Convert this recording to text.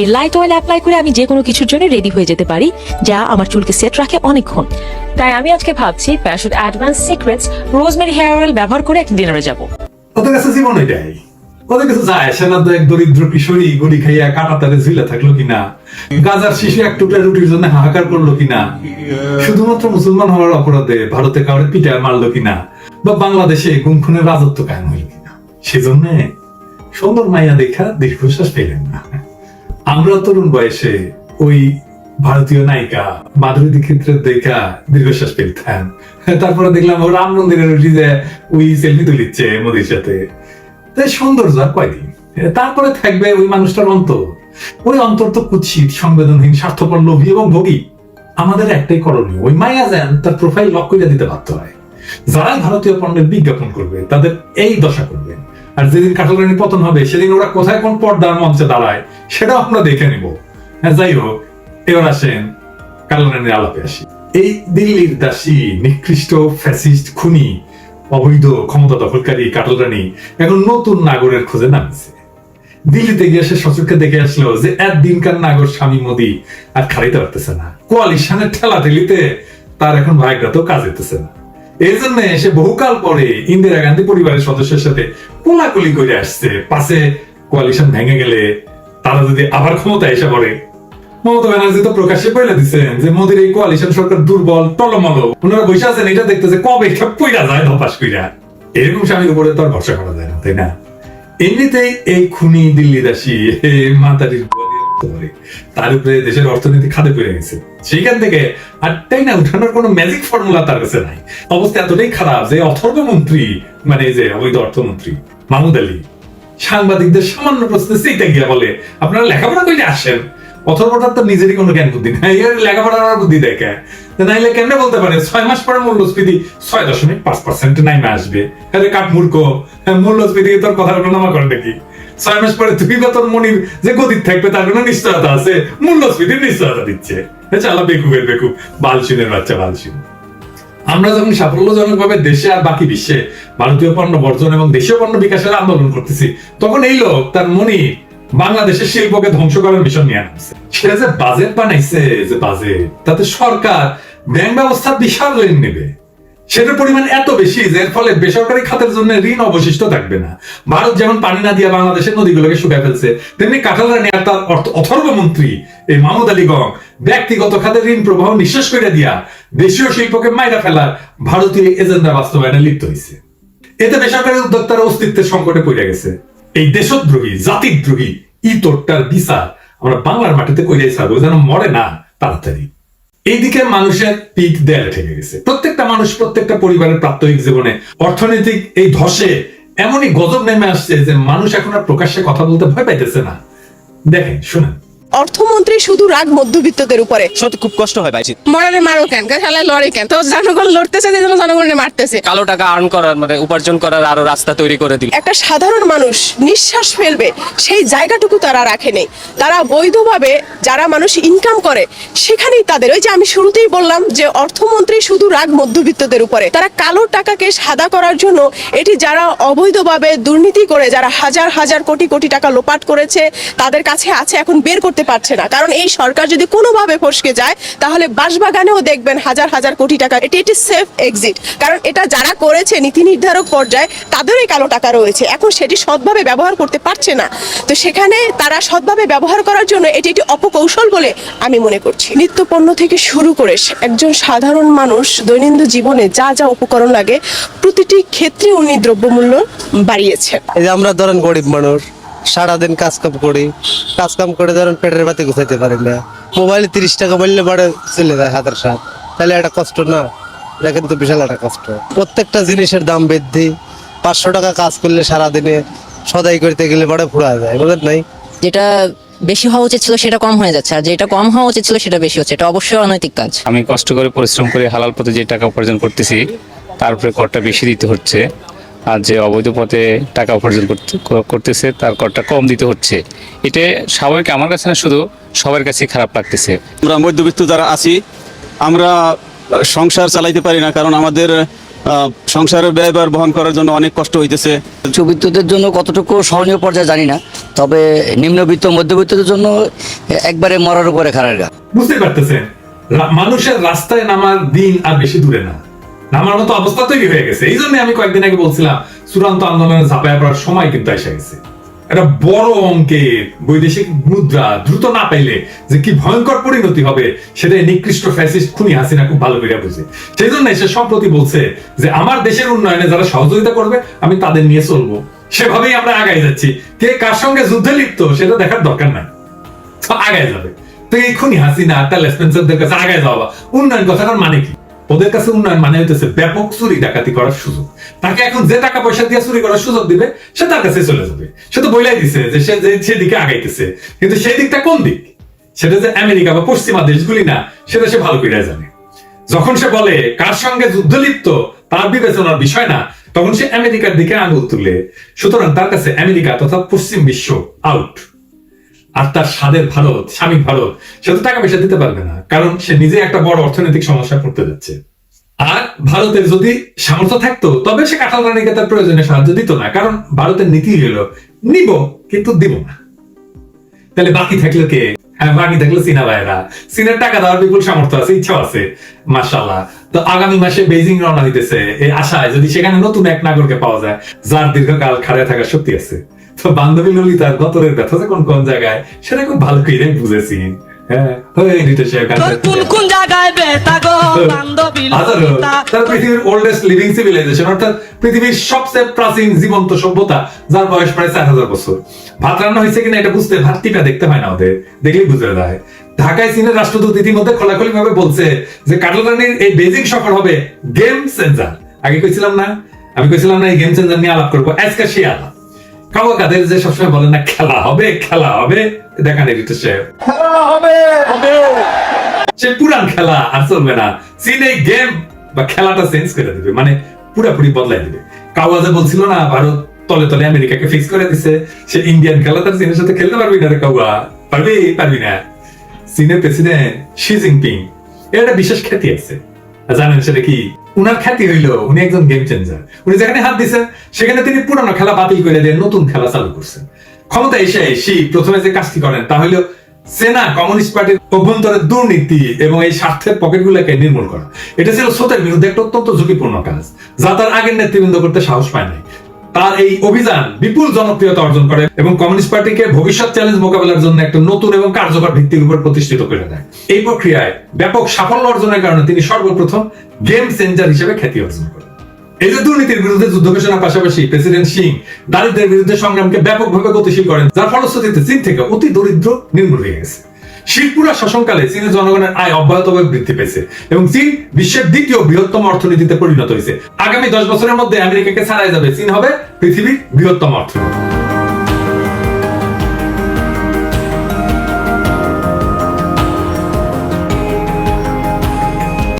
এই light oil apply করে আমি যে কোনো কিছুর জন্য রেডি হয়ে যেতে পারি, যা আমার চুলকে সেট রাখে অনেকক্ষণ। তাই আমি আজকে ভাবছি প্যাশুট advance secrets rosemary hair oil ব্যবহার করে একটা ডিনারে যাব। ওদের কাছে জীবন এটাই ওদের কাছে যায় আসে না তো এক দরিদ্র কিশোরী গুড়ি খাইয়া কাটা তারে ঝুলে থাকল কিনা? গাজার শিশু এক টুকরা রুটির জন্য হাহাকার করল কিনা? শুধুমাত্র মুসলমান হওয়ার অপরাধে ভারতে কাউরে পিঠা মারলো কিনা? বা বাংলাদেশে গুম খুনের রাজত্ব কায়েম হইল কিনা? সেজন্য সুন্দর মাইয়া দেখা দীর্ঘশ্বাস পেলেন না। আমরা তরুণ বয়সে ওই ভারতীয় নায়িকা মাধুরী দীক্ষিতের দেখা দীর্ঘশ্বাস পেলতাম তারপরে দেখলাম ও রাম মন্দিরের উঠি যে ওই সেলফি তুলিচ্ছে মোদির সাথে। সৌন্দর্য আর কয়দিন? তারপরে থাকবে ওই মানুষটার অন্তর। ওই অন্তর তো কুৎসিত, সংবেদনহীন, স্বার্থপর, লোভী এবং ভোগী। আমাদের একটাই করণীয়, ওই মায়া যান তার প্রোফাইল লক করে দিতে বাধ্য হয়। যারাই ভারতীয় পণ্যের বিজ্ঞাপন করবে, তাদের এই দশা করবে। আর যেদিন কাটালানি পতন হবে, সেদিন ওরা কোথায় কোন পর্দার মঞ্চে দাঁড়ায়, সেটাও আমরা দেখে নিব। হ্যাঁ যাই হোক, এবার আসেন কাটালানির আলাপে আসি। এই দিল্লির দাসী, নিকৃষ্ট, ফ্যাসিস্ট, খুনি, অবৈধ, ক্ষমতা দখলকারী কাটালরানি এখন নতুন নাগরের খোঁজে নামছে। দিল্লিতে গিয়ে সে সচক্ষে দেখে আসলো যে একদিনকার নাগর স্বামী মোদী আর খাড়াইতে পারতেছে না। কোয়ালিশনের ঠেলা দিল্লিতে তার এখন ভাগ্যতেও কাজ হইতেছে না। এই জন্য সে বহুকাল পরে ইন্দিরা গান্ধী পরিবারের সদস্যের সাথে কোলাকুলি করে আসছে। পাশে কোয়ালিশন ভেঙে গেলে তারা যদি আবার ক্ষমতায় এসে পড়ে। মমতা ব্যানার্জি তো প্রকাশ্যে বলে দিচ্ছেন যে মোদীর এই কোয়ালিশন সরকার দুর্বল, টলমল। ওনারা বসে আছেন, এটা দেখতেছে কবে এটা পইরা যায় ধপাস কইরা। এরকম স্বামীর উপরে তো আর ভরসা করা যায় না, তাই না? এমনিতেই এই খুনি দিল্লি দিল্লিদাসী মাতারির তার উপরে দেশের অর্থনীতি গেছে। সেইখান থেকে আর তাই না উঠানোর কোনো ম্যাজিক ফর্মুলা তার কাছে নাই। অবস্থা এতটাই খারাপ যে অথর্ব মন্ত্রী মানে যে অবৈধ অর্থমন্ত্রী মাহমুদ আলী সাংবাদিকদের সামান্য প্রশ্নে সেইটা গিয়া বলে আপনারা লেখাপড়া করে আসেন। অথর্বটার তো নিজেরই কোনো জ্ঞান বুদ্ধি নাই। এর লেখাপড়ার বুদ্ধি দেখে নাইলে কেমনে বলতে পারে ছয় মাস পরে মূল্যস্ফীতি ছয় দশমিক পাঁচ পার্সেন্ট নাইমে আসবে। কাঠ মূর্খ হ্যাঁ, মূল্যস্ফীতি তোর কথার প্রণামা করে নাকি? ছয় মাস পরে তুই বা তোর মনির যে গদির থাকবে তার কোনো নিশ্চয়তা আছে? মূল্যস্ফীতির নিশ্চয়তা দিচ্ছে। চালা বেকুবের বেকুব, বালসিনের বাচ্চা বালসিন। আমরা যখন সাফল্যজনকভাবে দেশে আর বাকি বিশ্বে ভারতীয় পণ্য বর্জন এবং দেশীয় পণ্য বিকাশের আন্দোলন করতেছি, তখন এই লোক তার মনি বাংলাদেশের শিল্পকে ধ্বংস করার মিশন নিয়ে আনছে। সেটা যে বাজেট বানাইছে, যে বাজেট তাতে সরকার ব্যাংক ব্যবস্থা বিশাল ঋণ নেবে। সেটার পরিমাণ এত বেশি যে এর ফলে বেসরকারি খাতের জন্য ঋণ অবশিষ্ট থাকবে না। ভারত যেমন পানি না দিয়ে বাংলাদেশের নদীগুলোকে শুকায় ফেলছে, তেমনি কাঁঠালরানি আর তার অর্থ- অথর্ব মন্ত্রী এই মাহমুদ আলী গং ব্যক্তিগত খাতে ঋণ প্রবাহ নিঃশেষ করে দিয়া দেশীয় শিল্পকে মাইরা ফেলার ভারতীয় এজেন্ডা বাস্তবায়নে লিপ্ত হয়েছে এতে বেসরকারি উদ্যোক্তার অস্তিত্বের সংকটে পড়ে গেছে। এই দেশদ্রোহী, জাতিদ্রোহী ইতরটার বিচার আমরা বাংলার মাটিতে কইরাই ছাড়বো, যেন মরে না তাড়াতাড়ি। এইদিকে মানুষের পিক দেয়ালে ঠেকে গেছে। প্রত্যেকটা মানুষ প্রত্যেকটা পরিবারের প্রাত্যহিক জীবনে অর্থনৈতিক এই ধসে এমনই গজব নেমে আসছে যে মানুষ এখন আর প্রকাশ্যে কথা বলতে ভয় পাইতেছে না। দেখেন, শুনেন। অর্থমন্ত্রী শুধু রাগ মধ্যবিত্তদের উপরে। সত্যি খুব কষ্ট হয় ভাই মরারে মারো কেন? খেলায় লড়ে কেন? তো জনগণ লড়তেছে যে জনগণে মারতেছে। কালো টাকা আর্ন করার মানে উপার্জন করার আরও রাস্তা তৈরি করে দিল। একটা সাধারণ মানুষ নিঃশ্বাস ফেলবে সেই জায়গাটুকু তারা রাখেনি তারা বৈধভাবে যারা মানুষ ইনকাম করে সেখানেই তাদের ওই যে আমি শুরুতেই বললাম যে অর্থমন্ত্রী শুধু রাগ মধ্যবিত্তদের উপরে। তারা কালো টাকাকে সাদা করার জন্য এটি যারা অবৈধভাবে দুর্নীতি করে যারা হাজার হাজার কোটি কোটি টাকা লোপাট করেছে তাদের কাছে আছে এখন বের করতে পারছে না। কারণ এই সরকার যদি কোনোভাবে ফসকে যায়, তাহলে বাসবাগানেও দেখবেন হাজার হাজার কোটি টাকা এটি একটি সেফ এক্সিট কারণ এটা যারা করেছে নীতি নির্ধারক পর্যায়ে, তাদেরই কালো টাকা রয়েছে। এখন সেটি সৎভাবে ব্যবহার করতে পারছে না। তো সেখানে তারা সৎভাবে ব্যবহার করার জন্য এটি একটি অপকৌশল বলে আমি মনে করছি। নিত্য পণ্য থেকে শুরু করে একজন সাধারণ মানুষ দৈনন্দিন জীবনে যা যা উপকরণ লাগে, প্রতিটি ক্ষেত্রে উনি দ্রব্যমূল্য বাড়িয়েছে। আমরা ধরেন গরিব মানুষ সারাদিন কাজ কাম করি। কাজ কাম করে ধরেন পেটের বাতি গুছাইতে পারি না। মোবাইলে তিরিশ টাকা বললে বাড়ে চলে যায় হাতের সাথ তাহলে একটা কষ্ট না। এটা কিন্তু বিশাল একটা কষ্ট। প্রত্যেকটা জিনিসের দাম বৃদ্ধি। পাঁচশো টাকা কাজ করলে সারাদিনে সদাই করতে গেলে বাড়ে ফুরা যায় বুঝলেন নাই? যেটা বেশি হওয়া উচিত ছিল সেটা কম হয়ে যাচ্ছে। আর যেটা কম হওয়া উচিত ছিল সেটা বেশি হচ্ছে। এটা অবশ্যই অনৈতিক কাজ। আমি কষ্ট করে পরিশ্রম করে হালাল পথে যে টাকা উপার্জন করতেছি তার উপরে করটা বেশি দিতে হচ্ছে। আর যে অবৈধ পথে টাকা উপার্জন করতেছে তার করটা কম দিতে হচ্ছে। এটা স্বাভাবিক। আমার কাছে না শুধু সবার কাছে খারাপ লাগতেছে। আমরা মধ্যবিত্ত যারা আছি আমরা সংসার চালাইতে পারি না কারণ আমাদের সংসারের ব্যয়ভার বহন করার জন্য অনেক কষ্ট হইতেছে। উচ্চবিত্তদের জন্য কতটুকু স্মরণীয় পর্যায়ে জানি না তবে নিম্নবিত্ত মধ্যবিত্তদের জন্য একবারে মরার উপরে খারার গা। বুঝতে পারতেছেন মানুষের রাস্তায় নামার দিন আর বেশি দূরে না। নামার মতো অবস্থা তৈরি হয়ে গেছে। এই জন্য আমি কয়েকদিন আগে বলছিলাম, চূড়ান্ত আন্দোলনে ঝাঁপায় পড়ার সময় কিন্তু এসে গেছে। একটা বড় অঙ্কের বৈদেশিক মুদ্রা দ্রুত না পাইলে যে কি ভয়ঙ্কর পরিণতি হবে, সেটাই নিকৃষ্ট ফ্যাসিস্ট খুনি হাসিনা খুব ভালো করে বুঝে। সেই জন্য সে সম্প্রতি বলছে যে, আমার দেশের উন্নয়নে যারা সহযোগিতা করবে, আমি তাদের নিয়ে চলবো। সেভাবেই আমরা আগাই যাচ্ছি। কে কার সঙ্গে যুদ্ধে লিপ্ত, সেটা দেখার দরকার নাই। আগায় যাবে। তো এই খুনি হাসিনা, তার লেসপেন্সারদের কাছে আগায় যাওয়া। উন্নয়ন কথাটার মানে কি? ওদের কাছে উন্নয়ন মানে হইতেছে ব্যাপক চুরি ডাকাতি করার সুযোগ। তাকে এখন যে টাকা পয়সা দিয়ে চুরি করার সুযোগ দিবে, সে তার কাছে চলে যাবে। সে তো বইলাই দিছে যে সে সেদিকে আগাইতেছে। কিন্তু সেই দিকটা কোন দিক? সেটা যে আমেরিকা বা পশ্চিমা দেশগুলি না, সেটা সে ভালো করে জানে। যখন সে বলে কার সঙ্গে যুদ্ধ লিপ্ত, তার বিবেচনার বিষয় না, তখন সে আমেরিকার দিকে আঙুল তুলে। সুতরাং তার কাছে আমেরিকা তথা পশ্চিম বিশ্ব আউট আর তার স্বাদের ভারত স্বামী ভারত, সে তো টাকা পয়সা দিতে পারবে না। কারণ সে নিজে একটা বড় অর্থনৈতিক সমস্যা পড়তে যাচ্ছে। আর ভারতের যদি সামর্থ্য থাকতো, তবে সে কাঁঠাল রানীকে তার প্রয়োজনে সাহায্য দিত না। কারণ ভারতের নীতি হলো নিব কিন্তু দিব না। তাহলে বাকি থাকল কে? হ্যাঁ বাকি থাকল চীনা ভাইরা চীনের টাকা দেওয়ার বিপুল সামর্থ্য আছে ইচ্ছা আছে মাসাল্লাহ তো আগামী মাসে বেজিং রওনা দিতেছে এই আশায় যদি সেখানে নতুন এক নাগরকে পাওয়া যায়, যার দীর্ঘকাল খাড়ায় থাকার শক্তি আছে। তো বান্ধবী ললিতার গতরের ব্যথা যে কোন কোন জায়গায় সেটা খুব ভালো করে বুঝেছি। হ্যাঁ নিতে সে কোন জায়গায় বেতা গো বান্ধবী হাজারো তারা পৃথিবীর ওল্ডেস্ট লিভিং সিভিলাইজেশন অর্থাৎ পৃথিবীর সবচেয়ে প্রাচীন জীবন্ত সভ্যতা যার বয়স প্রায় চার হাজার বছর। ভাত রান্না হয়েছে কিনা এটা বুঝতে ভাত দেখতে হয় না ওদের দেখলেই বুঝে যায়। ঢাকায় চীনের রাষ্ট্রদূত ইতিমধ্যে খোলাখুলি ভাবে বলছে যে কাটল রানীর এই বেজিং সফর হবে গেম চেঞ্জার আগে কইছিলাম না আমি কইছিলাম না এই গেম চেঞ্জার নিয়ে আলাপ করব। আজকে সে আলাপ কাবো কাদের যে সবসময় বলেন না খেলা হবে খেলা হবে দেখান এডিটর সাহেব সে। পুরান খেলা আর চলবে না। চীন গেম বা খেলাটা চেঞ্জ করে দিবে মানে পুরাপুরি বদলাই দিবে। কাওয়াজে বলছিল না ভারত তলে তলে আমেরিকাকে ফিক্স করে দিছে। সে ইন্ডিয়ান খেলা তার চীনের সাথে খেলতে পারবি না রে কাউয়া পারবি? পারবি না। চীনের প্রেসিডেন্ট শি জিনপিং। এর একটা বিশেষ খ্যাতি আছে। জানেন সেটা কি? উনার খ্যাতি হইল উনি একজন গেম চেঞ্জার উনি যেখানে হাত দিচ্ছেন সেখানে তিনি পুরানো খেলা বাতিল করে দিয়ে নতুন খেলা চালু করছেন। ক্ষমতা এসে সেই প্রথমে যে কাজটি করেন, তা হইল সেনা, কমিউনিস্ট পার্টির অভ্যন্তরে দুর্নীতি এবং এই স্বার্থের পকেটগুলোকে নির্মূল করা। এটা ছিল স্রোতের বিরুদ্ধে একটা অত্যন্ত ঝুঁকিপূর্ণ কাজ, যা তার আগের নেতৃবৃন্দ করতে সাহস পায় নাই। তার এই অভিযান বিপুল জনপ্রিয়তা অর্জন করে এবং কমিউনিস্ট পার্টিকে ভবিষ্যৎ চ্যালেঞ্জ মোকাবেলার জন্য একটা নতুন এবং কার্যকর ভিত্তির উপর প্রতিষ্ঠিত করে দেয়। এই প্রক্রিয়ায় ব্যাপক সাফল্য অর্জনের কারণে তিনি সর্বপ্রথম গেম চেঞ্জার হিসেবে খ্যাতি অর্জন করেন। এই যে দুর্নীতির বিরুদ্ধে যুদ্ধ ঘোষণার পাশাপাশি প্রেসিডেন্ট সিং দারিদ্রের বিরুদ্ধে সংগ্রামকে ব্যাপকভাবে গতিশীল করেন, যার ফলশ্রুতিতে চীন থেকে অতি দরিদ্র নির্মূল হয়ে গেছে। শিবপুরা শাসনকালে চীনের জনগণের আয় অব্যাহতভাবে বৃদ্ধি পেয়েছে এবং চীন বিশ্বের দ্বিতীয় বৃহত্তম অর্থনীতিতে পরিণত হয়েছে। আগামী দশ বছরের মধ্যে আমেরিকাকে ছাড়াই যাবে চীন হবে পৃথিবীর বৃহত্তম অর্থনীতি।